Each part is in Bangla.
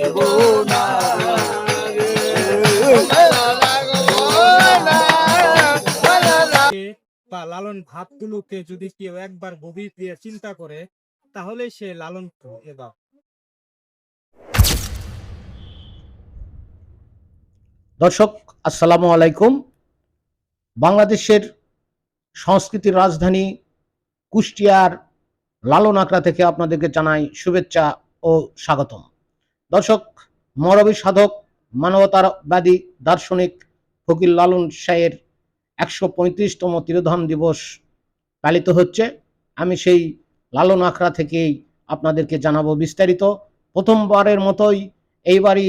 লাগবো না বা লালন যদি কেউ একবার গভীর দিয়ে চিন্তা করে, তাহলে সে লালন এবার দর্শক, আসসালামু আলাইকুম। বাংলাদেশের সংস্কৃতির রাজধানী কুষ্টিয়ার লালন আকড়া থেকে আপনাদেরকে জানাই শুভেচ্ছা ও স্বাগতম। দর্শক, মরবী সাধক, মানবতাবাদী দার্শনিক ফকির লালন শাহের একশো পঁয়ত্রিশতম তিরোধাম দিবস পালিত হচ্ছে। আমি সেই লালন আখড়া থেকেই আপনাদেরকে জানাব বিস্তারিত। প্রথমবারের মতোই এইবারই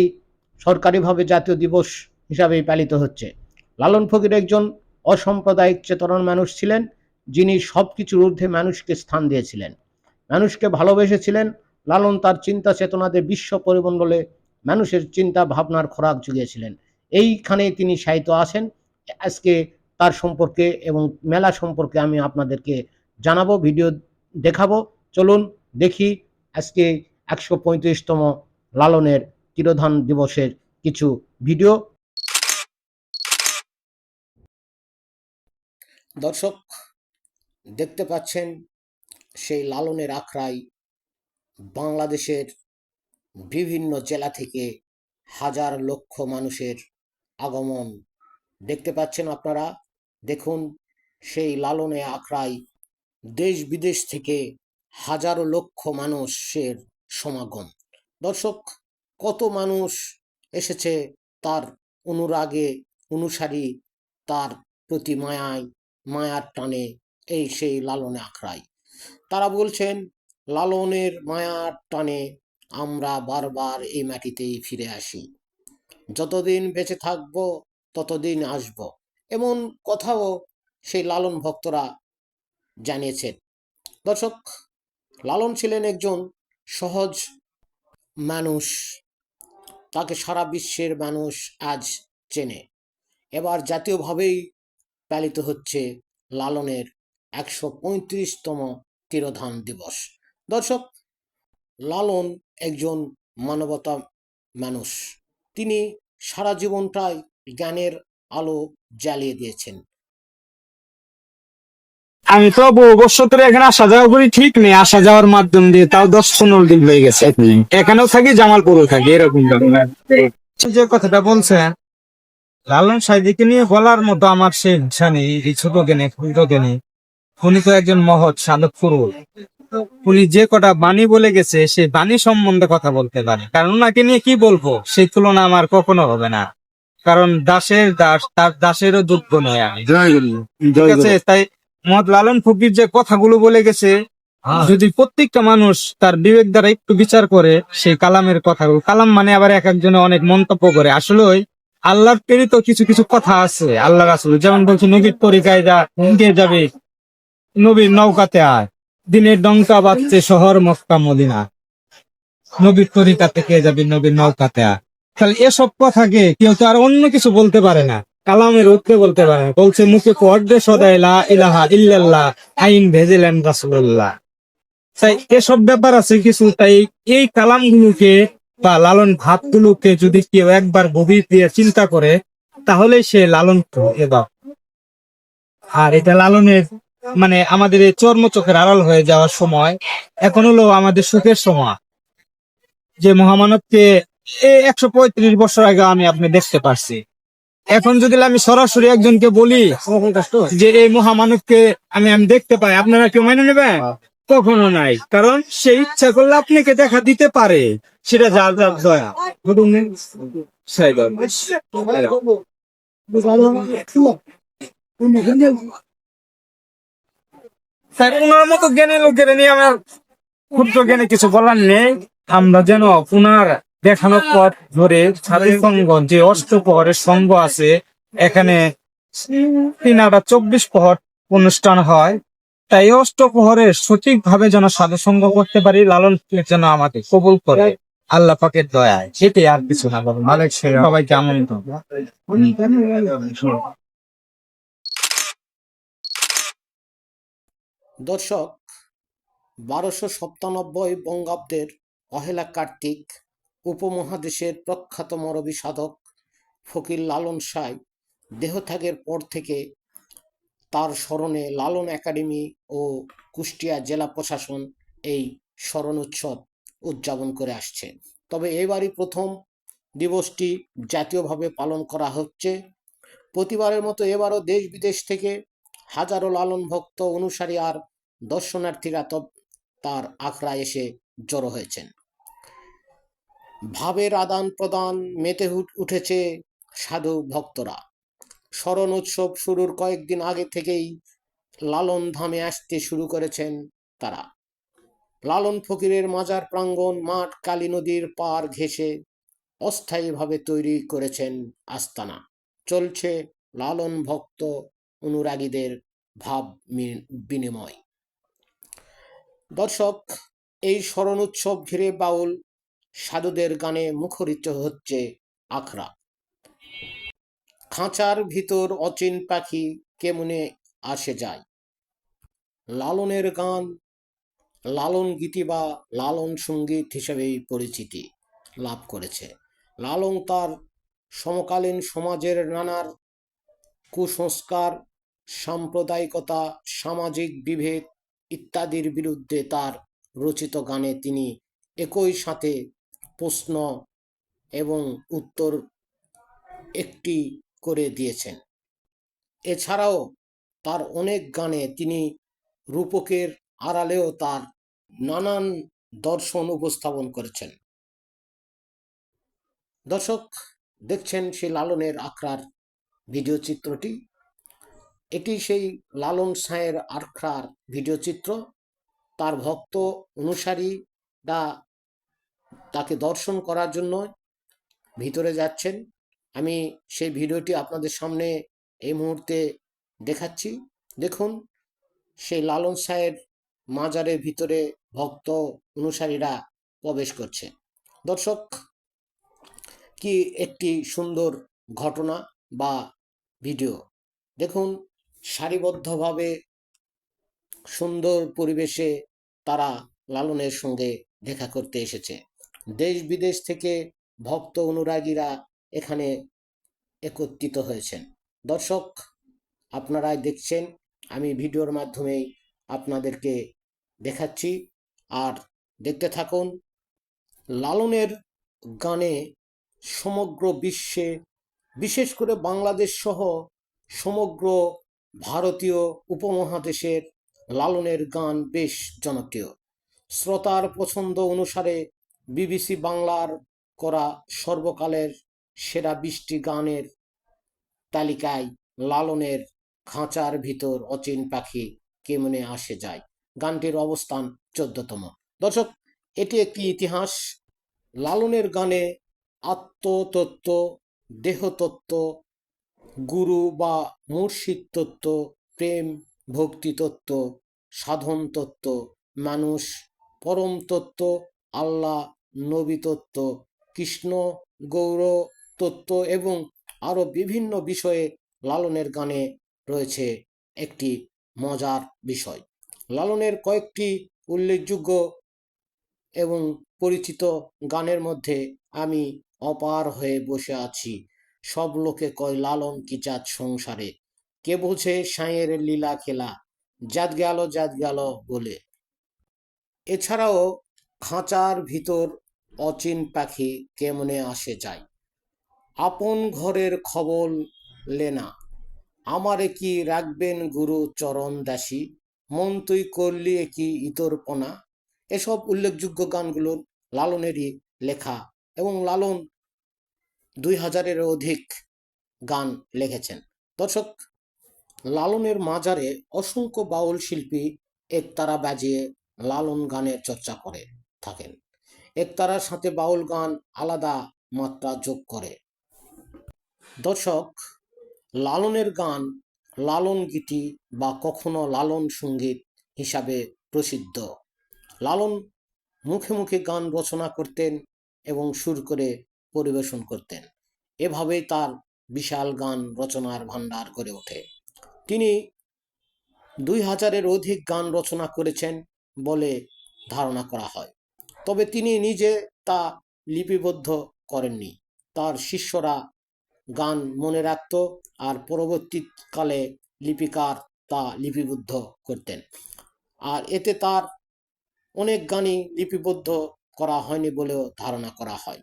সরকারিভাবে জাতীয় দিবস হিসাবেই পালিত হচ্ছে। লালন ফকির একজন অসাম্প্রদায়িক চেতনার মানুষ ছিলেন, যিনি সব কিছুর ঊর্ধ্বে মানুষকে স্থান দিয়েছিলেন। মানুষকে ভালোবেসেছিলেন লালন তার চিন্তা চেতনাতে বিশ্ব পরিমণ্ডলে মানুষের চিন্তা ভাবনার খোরাক জুগিয়েছিলেন। এইখানেই তিনি সাহিত্য আছেন। আজকে তার সম্পর্কে এবং মেলা সম্পর্কে আমি আপনাদেরকে জানাব, ভিডিও দেখাবো। চলুন দেখি আজকে একশো পঁয়ত্রিশতম লালনের তিরোধান দিবসের কিছু ভিডিও। দর্শক, দেখতে পাচ্ছেন সেই লালনের আখড়ায় বাংলাদেশের বিভিন্ন জেলা থেকে হাজার লক্ষ মানুষের আগমন দেখতে পাচ্ছেন আপনারা। দেখুন, সেই লালনে আখড়ায় দেশ বিদেশ থেকে হাজারো লক্ষ মানুষের সমাগম। দর্শক, কত মানুষ এসেছে তার অনুরাগে, অনুসারী, তার প্রতি মায়ায় মায়ার টানে এই সেই লালনে আখড়ায়। তারা বলছেন লালনের মায়ার টানে আমরা বারবার এই মাটিতেই ফিরে আসি। যতদিন বেঁচে থাকব, ততদিন আসব। এমন কথাও সেই লালন ভক্তরা জানিয়েছেন। দর্শক, লালন ছিলেন একজন সহজ মানুষ। তাকে সারা বিশ্বের মানুষ আজ চেনে। এবার জাতীয়ভাবেই পালিত হচ্ছে লালনের একশো পঁয়ত্রিশতম তিরোধান দিবস। দর্শক লালন একজন মানবতা মানুষ। তিনি সারা জীবনটাই জ্ঞানের আলো জ্বালিয়ে দিয়েছেন। আমি তো বহু বছর ধরে এখানে আসা যাওয়া করি ঠিক নেই আসা যাওয়ার মাধ্যম দিয়ে তাও দশ পনেরো দিন হয়ে গেছে। এখানেও থাকি জামালপুরও থাকি এরকম। যে কথাটা বলছেন লালন সাহেবকে নিয়ে বলার মতো আমার সে ইচ্ছা নেই এই ছোট জ্ঞানে ক্ষুদ্র জ্ঞানে। উনি তো একজন মহৎ সাধক পুরুষ। উনি যে কটা বাণী বলে গেছে সেই বাণী সম্বন্ধে কথা বলতে পারে। কারণ ওনাকে নিয়ে কি বলব? সেই তুলনা আমার কখনো হবে না। কারণ দাসের দাস তার দাসেরও যোগ্য নয় আমি। ঠিক আছে? তাই মদ লালন ফকির যে কথাগুলো বলে গেছে যদি প্রত্যেকটা মানুষ তার বিবেক দ্বারা একটু বিচার করে সেই কালামের কথাগুলো কালাম মানে আবার এক একজনে অনেক মন্তব্য করে। আসলে ওই আল্লাহর প্রেরিত কিছু কিছু কথা আছে আল্লাহ রাসুল। যেমন বলছে নবীর তরিকায় যা যাবে নবীর নৌকাতে আয়। দিনের ডঙ্কা বাজছে শহর মক্কা মদিনা। নবীর তরিকাতে কে যাবে নবীর নৌকাতে। তাহলে এসব কথাকে কেউ তো আর অন্য কিছু বলতে পারে না। কালামের উঠতে বলতে পারে না। বলছে, মুখে কোয়াড্রে সদাই লা ইলাহা ইল্লাল্লাহ, আইন ভেজেলেন রাসূলুল্লাহ। তাই এসব ব্যাপার আছে কিছু। তাই এই কালামগুলোকে বা লালন ভাবগুলোকে যদি কেউ একবার গভীর দিয়ে চিন্তা করে তাহলে সে লালন তো এবার আর এটা লালনের মানে আমাদের এই চর্ম চোখের আড়াল হয়ে যাওয়ার সময় এখন হলো আমাদের সুখের সময়। যে মহামানবকে এই একশো পঁয়ত্রিশ বছর আগে আমি আপনি দেখতে পারছি। এখন যদি আমি সরাসরি একজনকে বলি যে এই মহামানবকে আমি আমি দেখতে পাই আপনারা কেউ মেনে নেবেন? কখনো নাই। কারণ সে ইচ্ছা করলে আপনাকে দেখা দিতে পারে। সেটা যার যার দয়া। সেই দয়া। স্যার ওনার মতো জ্ঞানী লোকের নিয়ে আমার ক্ষুদ্র জ্ঞানে কিছু বলার নেই। আমরা যেন ওনার দেখানো পথ ধরে সারিসঙ্গ যে অষ্টপ্রহরের সঙ্গ আছে এখানে তিনারা চব্বিশ প্রহর অনুষ্ঠান হয় তাই এই অষ্টপ্রহরের সঠিক ভাবে যেন সাধু সঙ্গ করতে পারি লালন যেন আমাকে কবুল করে। আল্লাহ পাকের দয়ায় সেটাই আর কিছু না বাবা সবাইকে আমন্ত্রণ। দর্শক, বারোশো সপ্তানব্বই বঙ্গাব্দের অহেলা কার্তিক উপমহাদেশের প্রখ্যাত মরবী সাধক ফকির লালন সাই দেহত্যাগের পর থেকে তার স্মরণে লালন একাডেমি ও কুষ্টিয়া জেলা প্রশাসন এই স্মরণ উৎসব উদযাপন করে আসছে। তবে এবারই প্রথম দিবসটি জাতীয়ভাবে পালন করা হচ্ছে। প্রতিবারের মতো এবারও দেশ বিদেশ থেকে হাজারো লালন ভক্ত অনুসারী আর দর্শনার্থীরা তব তার আখড়ায় এসে জড়ো হয়েছেন। ভাবের আদান প্রদান মেতে উঠ- উঠেছে সাধু ভক্তরা। স্মরণ উৎসব শুরুর কয়েকদিন আগে থেকেই লালন ধামে আসতে শুরু করেছেন তারা। লালন ফকিরের মাজার প্রাঙ্গণ মাঠ কালী নদীর পার ঘেঁষে অস্থায়ীভাবে তৈরি করেছেন আস্তানা। চলছে লালন ভক্ত অনুরাগীদের ভাব বিনিময়। দর্শক, এই স্মরণ উৎসব ঘিরে বাউল সাধুদের গানে মুখরিত হচ্ছে আখড়া। খাঁচার ভিতর অচিন পাখি কেমনে আসে যায়? লালনের গান, লালন গীতি বা লালন সংগীত হিসেবেই পরিচিতি লাভ করেছে। লালন তার সমকালীন সমাজের নানার কুসংস্কার, সাম্প্রদায়িকতা, সামাজিক বিভেদ ইত্যাদির বিরুদ্ধে তার রচিত গানে তিনি একই সাথে প্রশ্ন এবং উত্তর একটি করে দিয়েছেন। এছাড়াও তার অনেক গানে তিনি রূপকের আড়ালেও তার নানান দর্শন উপস্থাপন করেছেন। দর্শক, দেখছেন সেই লালনের আখড়ার ভিডিও চিত্রটি। এটি সেই লালন সাঁয়ের আখড়ার ভিডিও চিত্র। তার ভক্ত অনুসারীরা তাকে দর্শন করার জন্য ভিতরে যাচ্ছেন। আমি সেই ভিডিওটি আপনাদের সামনে এই মুহূর্তে দেখাচ্ছি। দেখুন, সেই লালন সাহের মাজারের ভিতরে ভক্ত অনুসারীরা প্রবেশ করছে। দর্শক, কি একটি সুন্দর ঘটনা বা ভিডিও? দেখুন সারিবদ্ধভাবে সুন্দর পরিবেশে তারা লালনের সঙ্গে দেখা করতে এসেছে। দেশ বিদেশ থেকে ভক্ত অনুরাগীরা এখানে একত্রিত হয়েছেন। দর্শক, আপনারাই দেখছেন, আমি ভিডিওর মাধ্যমেই আপনাদেরকে দেখাচ্ছি। আর দেখতে থাকুন, লালনের গানে সমগ্র বিশ্বে, বিশেষ করে বাংলাদেশ সহ সমগ্র ভারতীয় উপমহাদেশের লালনের গান বেশ জনপ্রিয়। শ্রোতার পছন্দ অনুসারে বিবিসি বাংলার করা সর্বকালের সেরা বৃষ্টি গানের তালিকায় লালনের খাঁচার ভিতর অচিন পাখি কেমনে আসে যায়, গানটির অবস্থান চোদ্দতম। দর্শক, এটি একটি ইতিহাস। লালনের গানে আত্মতত্ত্ব, দেহতত্ত্ব গুরু বা মুর্শিদ তত্ত্ব, প্রেম, ভক্তি তত্ত্ব, সাধন তত্ত্ব, মানুষ, পরম তত্ত্ব, আল্লাহ, নবী তত্ত্ব, কৃষ্ণ, গৌর তত্ত্ব এবং আরও বিভিন্ন বিষয়ে লালনের গানে রয়েছে একটি মজার বিষয়। লালনের কয়েকটি উল্লেখযোগ্য এবং পরিচিত গানের মধ্যে আমি অপার হয়ে বসে আছি। সব লোকে কয়, লালন কি চাঁদ সংসারে? কে বোঝে সাঁয়ের লীলা খেলা জাত গেল জাত গেল বলে এছাড়াও খাঁচার ভিতর অচিন পাখি কেমনে আসে যায়? আপন ঘরের খবর লেনা আমারে কি রাখবেন গুরু চরণ দাসী? মন তুই করলি কি ইতরপনা এসব উল্লেখযোগ্য গানগুলো লালনেরই লেখা এবং লালন দুই হাজারের অধিক গান লিখেছেন। দর্শক, লালনের মাজারে অসংখ্য বাউল শিল্পী একতারা বাজিয়ে লালন গানের চর্চা করে থাকেন। একতারার সাথে বাউল গান আলাদা মাত্রা যোগ করে। দর্শক, লালনের গান লালন গীতি বা কখনো লালন সংগীত হিসাবে প্রসিদ্ধ। লালন মুখে মুখে গান রচনা করতেন এবং সুর করে পরিবেশন করতেন। এভাবেই তার বিশাল গান রচনার ভাণ্ডার করে ওঠে। তিনি দুই হাজারের অধিক গান রচনা করেছেন বলে ধারণা করা হয়। তবে তিনি নিজে তা লিপিবদ্ধ করেননি। তার শিষ্যরা গান মনে রাখত আর পরবর্তীকালে লিপিকার তা লিপিবদ্ধ করতেন। আর এতে তার অনেক গানই লিপিবদ্ধ করা হয়নি বলেও ধারণা করা হয়।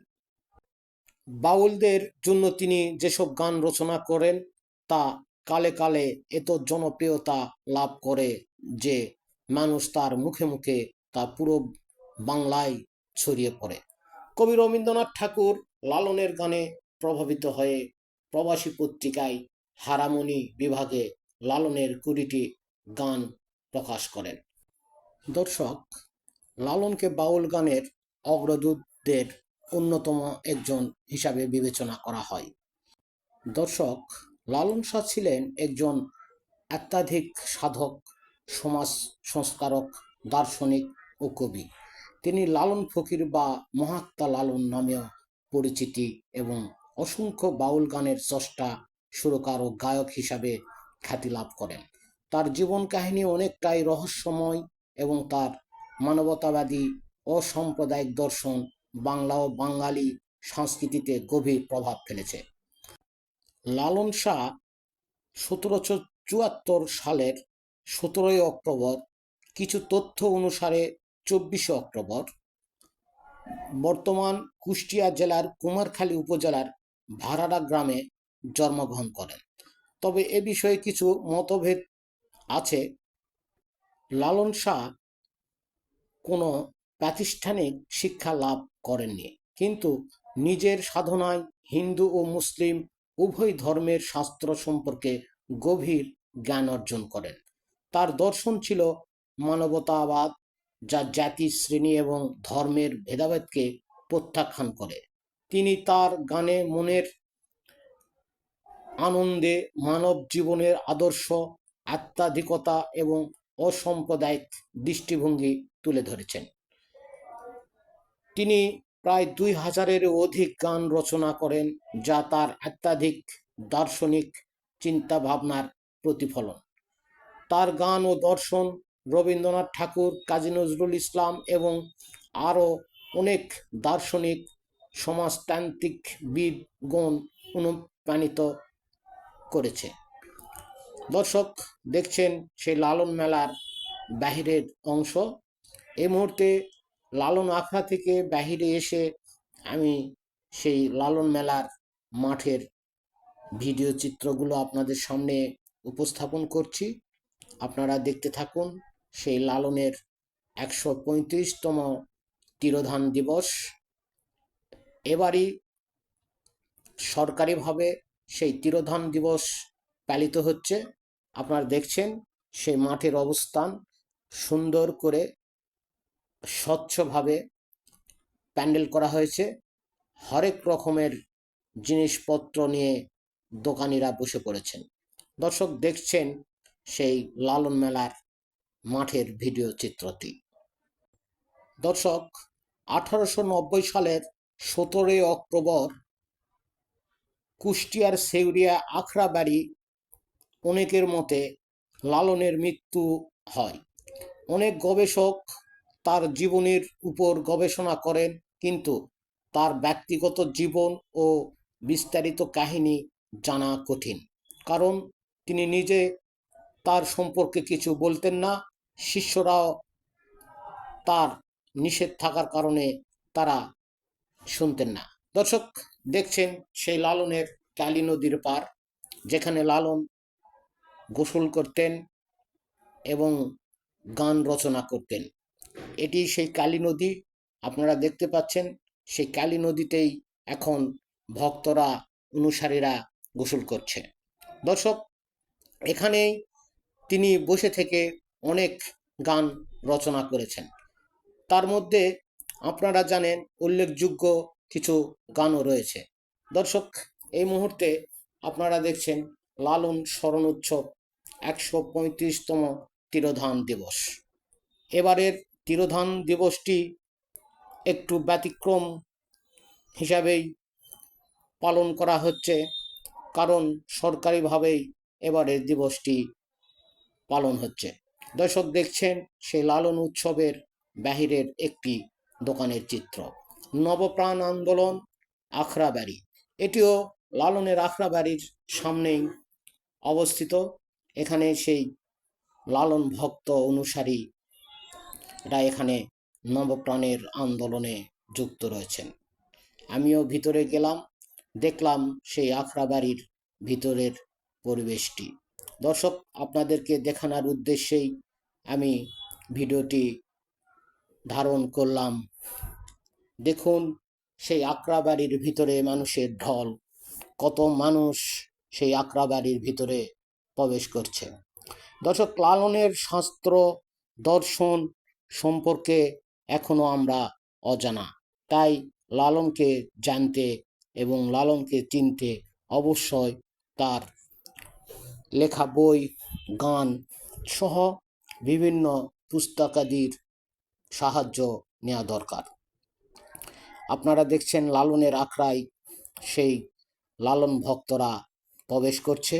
বাউলদের জন্য তিনি যেসব গান রচনা করেন, তা কালে কালে এত জনপ্রিয়তা লাভ করে যে মানুষ তার মুখে মুখে তা পুরো বাংলায় ছড়িয়ে পড়ে। কবি রবীন্দ্রনাথ ঠাকুর লালনের গানে প্রভাবিত হয়ে প্রবাসী পত্রিকায় হারামনি বিভাগে লালনের কুড়িটি গান প্রকাশ করেন। দর্শক, লালনকে বাউল গানের অগ্রদূতদের অন্যতম একজন হিসাবে বিবেচনা করা হয়। দর্শক, লালন শাহ ছিলেন একজন অত্যাধিক সাধক, সমাজ সংস্কারক, দার্শনিক ও কবি। তিনি লালন ফকির বা মহাত্মা লালন নামেও পরিচিতি এবং অসংখ্য বাউল গানের স্রষ্টা সুরকার ও গায়ক হিসাবে খ্যাতি লাভ করেন। তার জীবন কাহিনী অনেকটাই রহস্যময় এবং তার মানবতাবাদী অসাম্প্রদায়িক দর্শন বাংলা ও বাঙালি সংস্কৃতিতে গভীর প্রভাব ফেলেছে। লালন শাহ সতেরোশো চুয়াত্তর সালের সতেরোই অক্টোবর কিছু তথ্য অনুসারে চব্বিশে অক্টোবর বর্তমান কুষ্টিয়া জেলার কুমারখালী উপজেলার ভাড়াডা গ্রামে জন্মগ্রহণ করেন। তবে এ বিষয়ে কিছু মতভেদ আছে। লালন শাহ কোনো প্রাতিষ্ঠানিক শিক্ষা লাভ করেননি। কিন্তু নিজের সাধনায় হিন্দু ও মুসলিম উভয় ধর্মের শাস্ত্র সম্পর্কে গভীর জ্ঞান অর্জন করেন। তার দর্শন ছিল মানবতাবাদ, যা জাতি, শ্রেণি এবং ধর্মের ভেদাভেদকে প্রত্যাখ্যান করে। তিনি তার গানে মনের আনন্দে মানব জীবনের আদর্শ আত্মাধিকতা এবং অসাম্প্রদায়িক দৃষ্টিভঙ্গি তুলে ধরেছেন। তিনি প্রায় দুই হাজারের অধিক গান রচনা করেন, যা তার অত্যাধিক দার্শনিক চিন্তা ভাবনার প্রতিফলন। তার গান ও দর্শন রবীন্দ্রনাথ ঠাকুর, কাজী নজরুল ইসলাম এবং আরও অনেক দার্শনিক সমাজতান্ত্রিক বিদগণ অনুপ্রাণিত করেছে। দর্শক, দেখছেন সেই লালন মেলার বাহিরের অংশ। এই মুহূর্তে লালন আখড়া থেকে বাহিরে এসে আমি সেই লালন মেলার মাঠের ভিডিও চিত্রগুলো আপনাদের সামনে উপস্থাপন করছি। আপনারা দেখতে থাকুন, সেই লালনের একশো পঁয়ত্রিশতম তিরোধান দিবস। এবারই সরকারিভাবে সেই তিরোধান দিবস পালিত হচ্ছে। আপনারা দেখছেন সেই মাঠের অবস্থান সুন্দর করে স্বচ্ছভাবে প্যান্ডেল করা হয়েছে। হরেক রকমের জিনিসপত্র নিয়ে দোকানিরা বসে পড়েছেন। দর্শক দেখছেন সেই লালন মেলার মাঠের ভিডিও চিত্রটি। দর্শক, আঠারোশো নব্বই সালের সতেরোই অক্টোবর কুষ্টিয়ার সেউরিয়া আখড়া বাড়ি অনেকের মতে লালনের মৃত্যু হয়। অনেক গবেষক তার জীবনের উপর গবেষণা করেন, কিন্তু তার ব্যক্তিগত জীবন ও বিস্তারিত কাহিনী জানা কঠিন। কারণ তিনি নিজে তার সম্পর্কে কিছু বলতেন না, শিষ্যরাও তার নিষেধ থাকার কারণে তারা শুনতেন না। দর্শক, দেখছেন সেই লালনের কালী নদীর পার, যেখানে লালন গোসল করতেন এবং গান রচনা করতেন। এটি সেই কালী নদী, আপনারা দেখতে পাচ্ছেন, সেই কালী নদীতেই এখন ভক্তরা, অনুসারীরা গোসল করছে। দর্শক, এখানেই তিনি বসে থেকে অনেক গান রচনা করেছেন। তার মধ্যে আপনারা জানেন, উল্লেখযোগ্য কিছু গানও রয়েছে। দর্শক, এই মুহূর্তে আপনারা দেখছেন, লালন স্মরণ উৎসব একশো পঁয়ত্রিশতম তিরোধান দিবস। এবারের তিরোধান দিবসটি একটু ব্যতিক্রম হিসাবেই পালন করা হচ্ছে, কারণ সরকারিভাবেই এবারের দিবসটি পালন হচ্ছে। দর্শক দেখছেন, সেই লালন উৎসবের বাহিরের একটি দোকানের চিত্র। নবপ্রাণ আন্দোলন, আখড়াবাড়ি। এটিও লালনের আখড়াবাড়ির সামনেই অবস্থিত। এখানে সেই লালন ভক্ত অনুসারীরা এখানে নবপ্রাণের আন্দোলনে যুক্ত রয়েছেন। আমিও ভিতরে গেলাম, দেখলাম সেই আখড়াবাড়ির ভিতরের পরিবেশটি। দর্শক, আপনাদেরকে দেখানোর উদ্দেশ্যেই আমি ভিডিওটি ধারণ করলাম। দেখুন, সেই আক্রাবাড়ির ভিতরে মানুষের ঢল। কত মানুষ সেই আক্রাবাড়ির ভিতরে প্রবেশ করছে। দর্শক, লালনের শাস্ত্র দর্শন সম্পর্কে এখনও আমরা অজানা। তাই লালনকে জানতে এবং লালনকে চিনতে অবশ্যই তার লেখা বই, গান সহ বিভিন্ন পুস্তকাদির সাহায্য নেওয়া দরকার। আপনারা দেখছেন লালনের আখড়ায় সেই লালন ভক্তরা প্রবেশ করছে।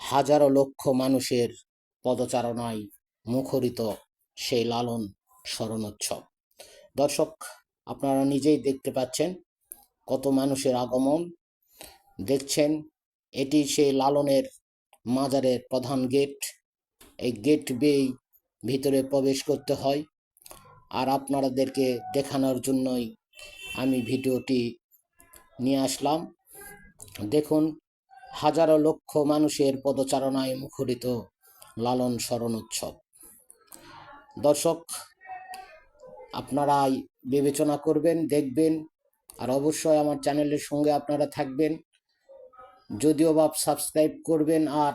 হাজারো লক্ষ মানুষের পদচারণায় মুখরিত সেই লালন স্মরণোৎসব দর্শক, আপনারা নিজেই দেখতে পাচ্ছেন কত মানুষের আগমন। দেখছেন, এটি সেই লালনের মাজারের প্রধান গেট। এই গেট বেয়েই ভিতরে প্রবেশ করতে হয়। আর আপনাদেরকে দেখানোর জন্যই আমি ভিডিওটি নিয়ে আসলাম। দেখুন, হাজারো লক্ষ মানুষের পদচারণায় মুখরিত লালন স্মরণ উৎসব দর্শক, আপনারাই বিবেচনা করবেন, দেখবেন, আর অবশ্যই আমার চ্যানেলের সঙ্গে আপনারা থাকবেন। যদিও বা সাবস্ক্রাইব করবেন আর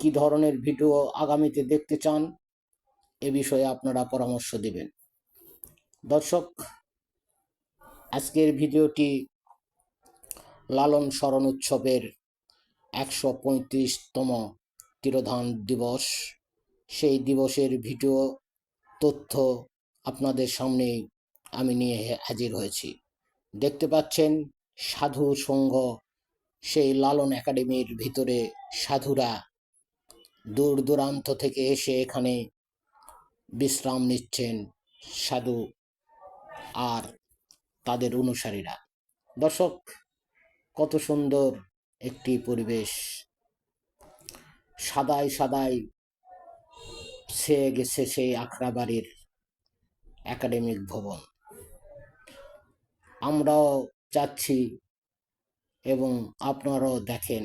কি ধরনের ভিডিও আগামীতে দেখতে চান, এ বিষয়ে আপনারা পরামর্শ দেবেন। দর্শক, আজকের ভিডিওটি লালন স্মরণ উৎসবের একশো পঁয়ত্রিশতম তিরোধান দিবস। সেই দিবসের ভিডিও তথ্য আপনাদের সামনে আমি নিয়ে হাজির হয়েছি। দেখতে পাচ্ছেন সাধু সংঘ, সেই লালন একাডেমির ভিতরে সাধুরা দূর দূরান্ত থেকে এসে এখানে বিশ্রাম নিচ্ছেন সাধু আর তাদের অনুসারীরা। দর্শক, কত সুন্দর একটি পরিবেশ। সাদাই সাদাই ছেয়ে গেছে সেই আখড়াবাড়ির একাডেমিক ভবন। আমরাও যাচ্ছি এবং আপনারাও দেখেন।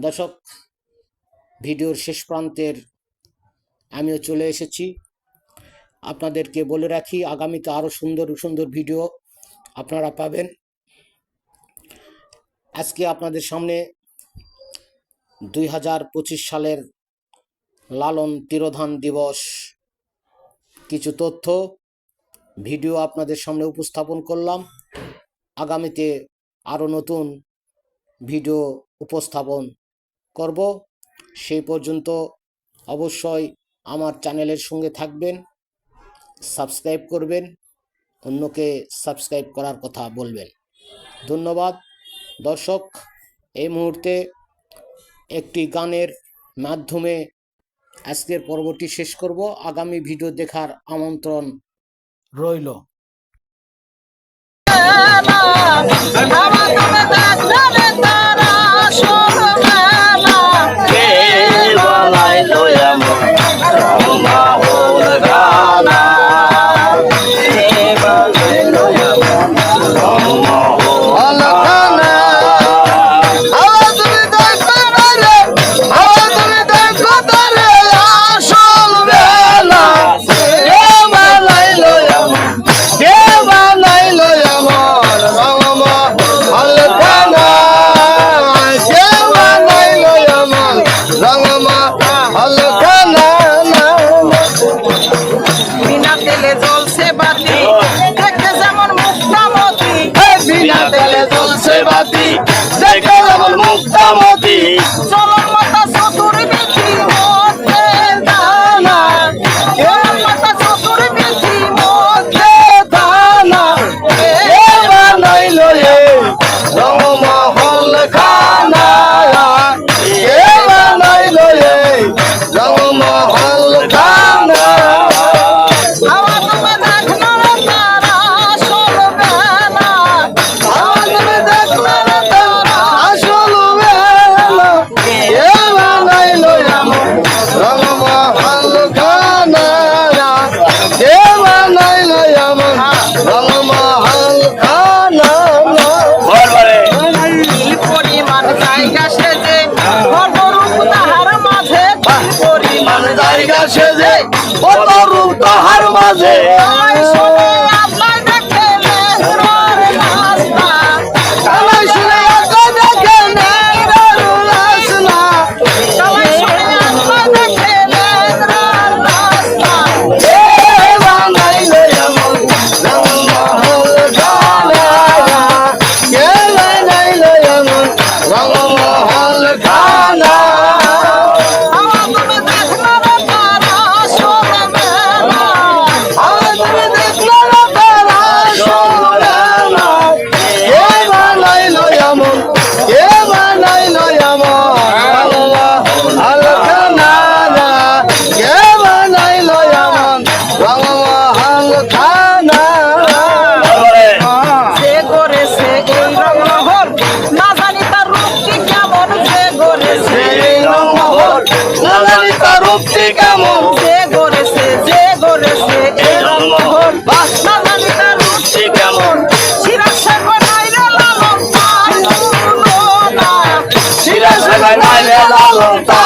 দর্শক, ভিডিওর শেষ প্রান্তের আমিও চলে এসেছি। আপনাদেরকে বলে রাখি, আগামীতে আরও সুন্দর সুন্দর ভিডিও আপনারা পাবেন। আজকে আপনাদের সামনে দুই হাজার পঁচিশ সালের লালন তিরোধান দিবস। কিছু তথ্য, ভিডিও আপনাদের সামনে উপস্থাপন করলাম। আগামীতে আরও নতুন ভিডিও উপস্থাপন করব। সেই পর্যন্ত অবশ্যই আমার চ্যানেলের সঙ্গে থাকবেন, সাবস্ক্রাইব করবেন, অন্যকে সাবস্ক্রাইব করার কথা বলবেন। ধন্যবাদ। দর্শক, এই মুহূর্তে একটি গানের মাধ্যমে আজকের পর্বটি শেষ করব। আগামী ভিডিও দেখার আমন্ত্রণ রইল। মুক্তি কামো যে গড়েছে যে গড়েছে এই রংমোহন বাসনা জানিতার মুক্তি কেমন? সিরাজ সাগর নাইলে লালন তাই সিরাজ সাগর নাইলে লালন তাই